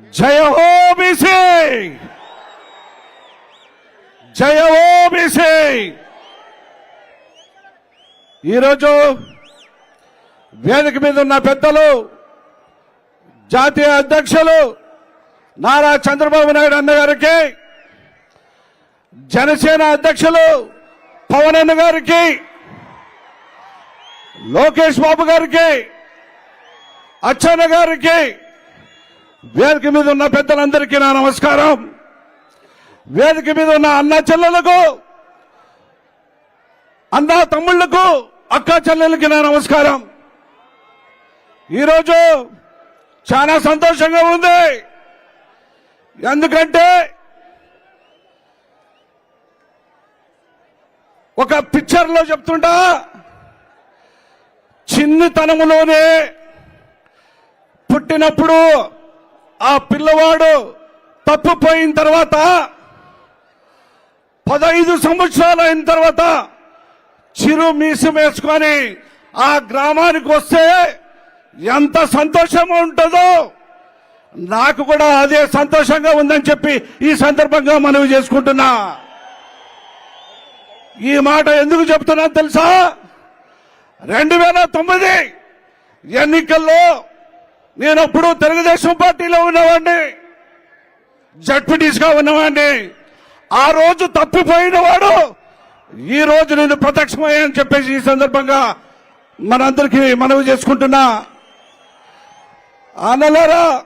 జయ హో బీసీ జయ హో బీసీ ఈరోజు వేదిక మీద ఉన్న పెద్దలు జాతీయ అధ్యక్షులు నారా చంద్రబాబు నాయుడు అన్న గారికి జనసేన అధ్యక్షులు పవన్ అన్న గారికి లోకేష్ బాబు గారికి అచ్చన్న గారికి వేదిక మీద ఉన్న పెద్దలందరికీ నా నమస్కారం. వేదిక మీద ఉన్న అన్న చెల్లెలకు అన్న తమ్ముళ్ళకు అక్క చెల్లెలకి నా నమస్కారం. ఈరోజు చాలా సంతోషంగా ఉంది. ఎందుకంటే ఒక పిక్చర్లో చెప్తుంటా చిన్నతనములోనే పుట్టినప్పుడు ఆ పిల్లవాడు తప్పిపోయిన తర్వాత పదహైదు సంవత్సరాలు అయిన తర్వాత చిరు మీసం వేసుకొని ఆ గ్రామానికి వస్తే ఎంత సంతోషం ఉంటుందో నాకు కూడా అదే సంతోషంగా ఉందని చెప్పి ఈ సందర్భంగా మనవి చేసుకుంటున్నా. ఈ మాట ఎందుకు చెప్తున్నా తెలుసా? రెండు వేల తొమ్మిది ఎన్నికల్లో నేను అప్పుడు తెలుగుదేశం పార్టీలో ఉన్నవాడిని. జడ్పీటీస్గా ఉన్నవాడిని. ఆ రోజు తప్పిపోయిన వాడు. ఈ రోజు నేను ప్రత్యక్షమయ్యని చెప్పేసి ఈ సందర్భంగా మనందరికీ మనవి చేసుకుంటున్నా. అనలరా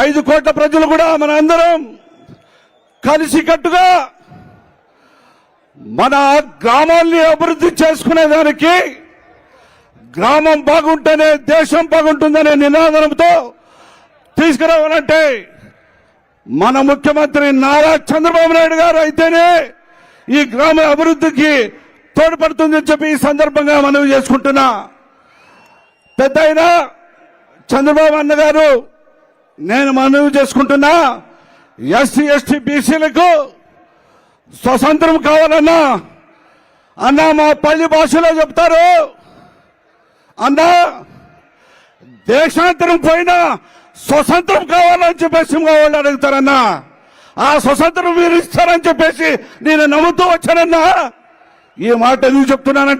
ఐదు కోట్ల ప్రజలు కూడా మనందరం కలిసికట్టుగా మన గ్రామాల్ని అభివృద్ధి చేసుకునేదానికి గ్రామం బాగుంటేనే దేశం బాగుంటుందనే నినాదంతో తీసుకురావాలంటే మన ముఖ్యమంత్రి నారా చంద్రబాబు నాయుడు గారు అయితేనే ఈ గ్రామ అభివృద్ధికి తోడ్పడుతుందని చెప్పి ఈ సందర్భంగా మనవి చేసుకుంటున్నా. పెద్ద చంద్రబాబు అన్న గారు నేను మనవి చేసుకుంటున్నా ఎస్సీ ఎస్టీ బీసీలకు స్వతంత్రం కావాలన్నా అన్నా మా పల్లి భాషలో చెప్తారు. అన్నా దేశాంతరం పోయినా స్వతంత్రం కావాలని చెప్పేసి వాళ్ళు అడుగుతారన్నా. ఆ స్వతంత్రం మీరు ఇస్తారని చెప్పేసి నేను నమ్ముతూ వచ్చానన్నా. ఈ మాట ఎందుకు చెప్తున్నానంటే